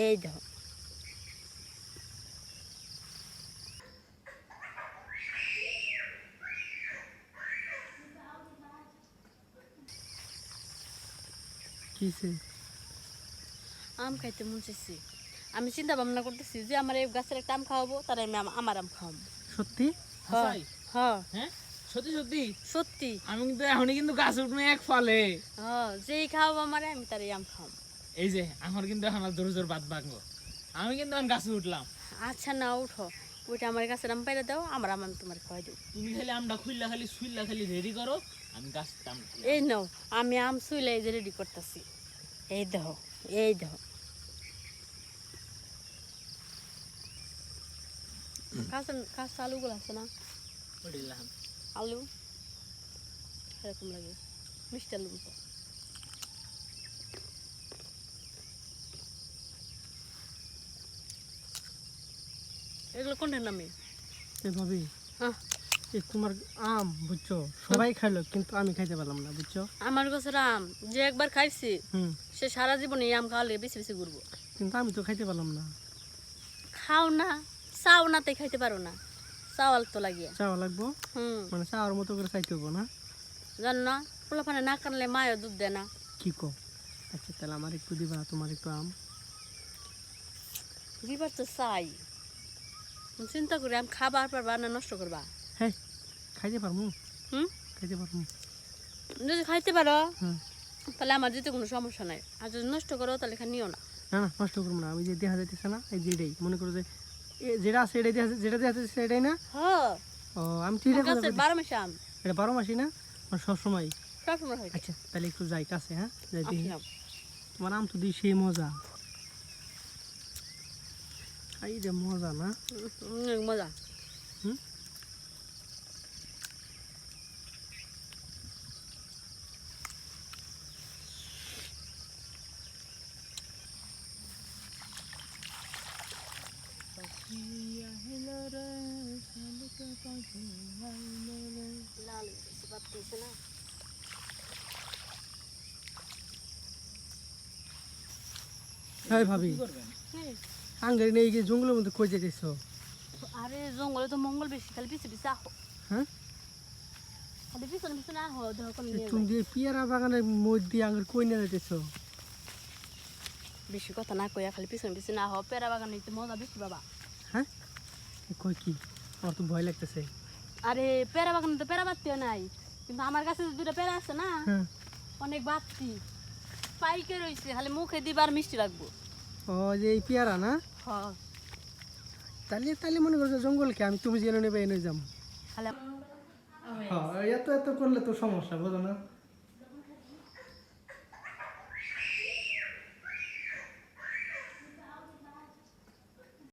এই দেখো। কিসে আম খাইতে মন চাইছে। আমি চিন্তা ভাবনা করতেছি যে আমার এই গাছের একটা আম খাওয়াবো তারা আমি আম- আমার আম খাওয়াবো। সত্যি? হ্যাঁ হ্যাঁ? সত্যি সত্যি? সত্যি। আমি কিন্তু এখনই কিন্তু গাছ উঠবো এক ফলে। হ্যাঁ যেই খাওয়াবো আমারে আমি তার আম খাওয়াবো। এই যে আমার কিন্তু এখন আর জোর জোর বাদ ভাঙবো আমি কিন্তু এখন গাছে উঠলাম। আচ্ছা না উঠো। ওইটা আমার গাছের আম পাইরে দাও আমার আম আমি তোমার খাওয়াই দেবো। তুমি খালি আমটা খুললা খালি সুইল্লা খালি রেডি করো আমি গাছ আম এই নাও আমি আম শুইলে এই যে রেডি করতেছি। এই দেখো এই দেখো কাঁচা কাঁচা আলুগুলো আছে না? আলু এরকম লাগে। মিষ্টি আলু এগুলো কোনটার নামে? এ ভাবি হ্যাঁ। তোমার আম বুঝছ? সবাই খাইলো কিন্তু আমি খাইতে পারলাম না বুঝছ? আমার গাছের আম যে একবার খাইছি হুম। সে সারা জীবন এই আম খাওয়ালে বেশি বেশি ঘুরবো। কিন্তু আমি তো খাইতে পারলাম না। খাও না চাও না তাই খাইতে পারো না। চাওয়াল তো লাগিয়া। চাওয়া লাগবো? হুম। মানে চাওয়ার মতো করে খাইতে হব না? জানো না পোলাপানে না কানলে মায়ও দুধ দেয় না। কি কো? আচ্ছা তাহলে আমার একটু দিবা তোমার একটু আম। দিবার তো চাই। চিন্তা করি আমি খাবার পারবা না নষ্ট করবা। হ্যাঁ খাইতে পারব হুম? খাইতে পারব যদি খাইতে পারো তাহলে আমার যেতে কোনো সমস্যা নাই। আর যদি নষ্ট করো তাহলে এখানে নিও না। না না নষ্ট করব না। ওই যে দেখা যাইতেছে না এই যে এটাই। মনে করো যে যেটা আছে এটাই দেখা যেটা দেখা যাচ্ছে সেটাই না? হ্যাঁ ও আমি ঠিক আছে বারো মাসে আম। এটা বারো মাসি না? সবসময়। সবসময় হয়। আচ্ছা তাহলে একটু যাই কাছে হ্যাঁ? যাই দেখি তোমার আম তো দিই সেই মজা। এই যে মজা না অনেক মজা হুম লাল বেশি পাততেছে না হ্যাঁ ভাবি হ্যাঁ। আঙ্গারি নেই গিয়ে জঙ্গলের মধ্যে কই যেতেছ আরে জঙ্গলে তো মঙ্গল বেশি খালি পিছে পিছে আহো। হ্যাঁ? খালি পিছনে পিছনে আহো দেখো কোন তুমি দিয়ে পিয়ারা বাগানের মধ্যে আঙ্গার কই নিয়ে যেতেছ বেশি কথা না কইয়া খালি পিছনে পিছনে আহো পেরা বাগান নিতে মজা বেশি বাবা হ্যাঁ? কই কি? আমার তো ভয় লাগতেছে। আরে পেরা বাগানে তো পেরা বাত্তিও নাই। কিন্তু আমার কাছে দুটো পেরা আছে না। হ্যাঁ। অনেক বাত্তি পাইকে রয়েছে খালি মুখে দিবার মিষ্টি লাগবো। ও যে এই পিয়ারা না? হ তাহলে তাহলে মনে করছ জঙ্গলকে আমি তুমি জেনে নেবে এনে যাম। হ্যাঁ এত এত করলে তো সমস্যা বোঝো না।